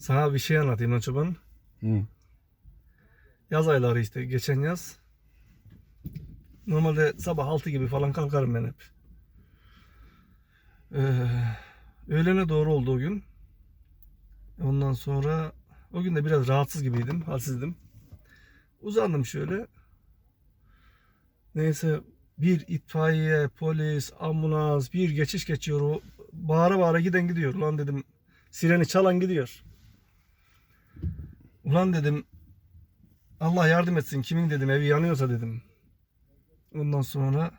Sana bir şey anlatayım lan çoban. Hı. Yaz ayları işte geçen yaz. Normalde sabah 6 gibi falan kalkarım ben hep. Ee, öğlene doğru oldu o gün. Ondan sonra o gün de biraz rahatsız gibiydim, halsizdim. Uzandım şöyle. Neyse bir itfaiye, polis, ambulans, bir geçiş geçiyor. O bağıra bağıra giden gidiyor. Ulan dedim sireni çalan gidiyor. Ulan dedim Allah yardım etsin. Kimin dedim evi yanıyorsa dedim. Ondan sonra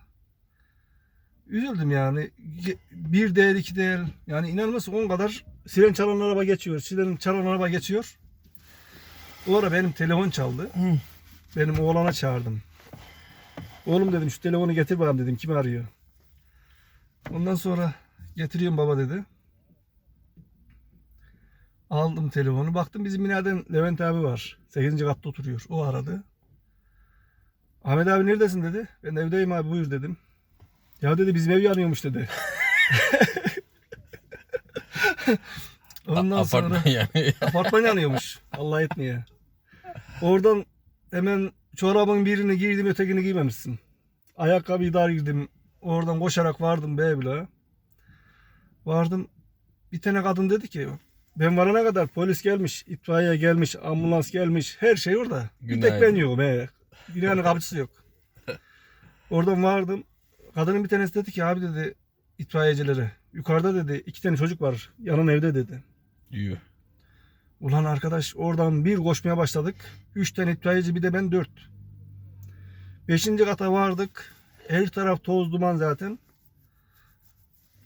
üzüldüm yani. Bir değil iki değil. Yani inanılmaz on kadar siren çalan araba geçiyor. Siren çalan araba geçiyor. O ara benim telefon çaldı. Hı. Benim oğlana çağırdım. Oğlum dedim şu telefonu getir bakalım dedim. Kim arıyor? Ondan sonra getiriyorum baba dedi. Aldım telefonu. Baktım bizim binadan Levent abi var. 8. katta oturuyor. O aradı. Ahmet abi neredesin dedi. Ben evdeyim abi buyur dedim. Ya dedi bizim ev yanıyormuş dedi. Ondan sonra Apartman yani. apartman yanıyormuş. Allah etmeye. Oradan hemen çorabın birini giydim ötekini giymemişsin. Ayakkabıyı dar girdim. Oradan koşarak vardım Beybla. Vardım. Bir tane kadın dedi ki ben varana kadar polis gelmiş, itfaiye gelmiş, ambulans gelmiş. Her şey orada. Bir tek Günaydın. ben yokum. He. Binanın kapıcısı yok. Oradan vardım. Kadının bir tanesi dedi ki abi dedi itfaiyecilere. Yukarıda dedi iki tane çocuk var. Yanın evde dedi. Yuh. Ulan arkadaş oradan bir koşmaya başladık. Üç tane itfaiyeci bir de ben dört. Beşinci kata vardık. Her taraf toz duman zaten.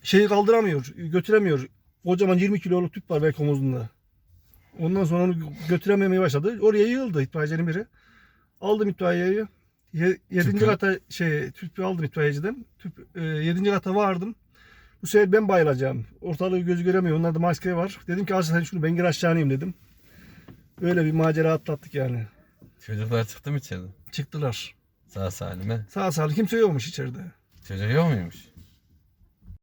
Şeyi kaldıramıyor, götüremiyor. Kocaman 20 kiloluk tüp var belki omuzunda. Ondan sonra onu götürememeye başladı. Oraya yığıldı itfaiyecinin biri. Aldım itfaiyeyi. Ye- Yedinci Tüpü? kata şey tüpü aldım itfaiyeciden. Tüp, e, yedinci kata vardım. Bu sefer ben bayılacağım. Ortalığı göz göremiyor. Onlarda maske var. Dedim ki aşağı sen şunu ben gir aşağı ineyim dedim. Öyle bir macera atlattık yani. Çocuklar çıktı mı içeriden? Çıktılar. Sağ salime. Sağ salim kimse yokmuş içeride. Çocuk yok muymuş?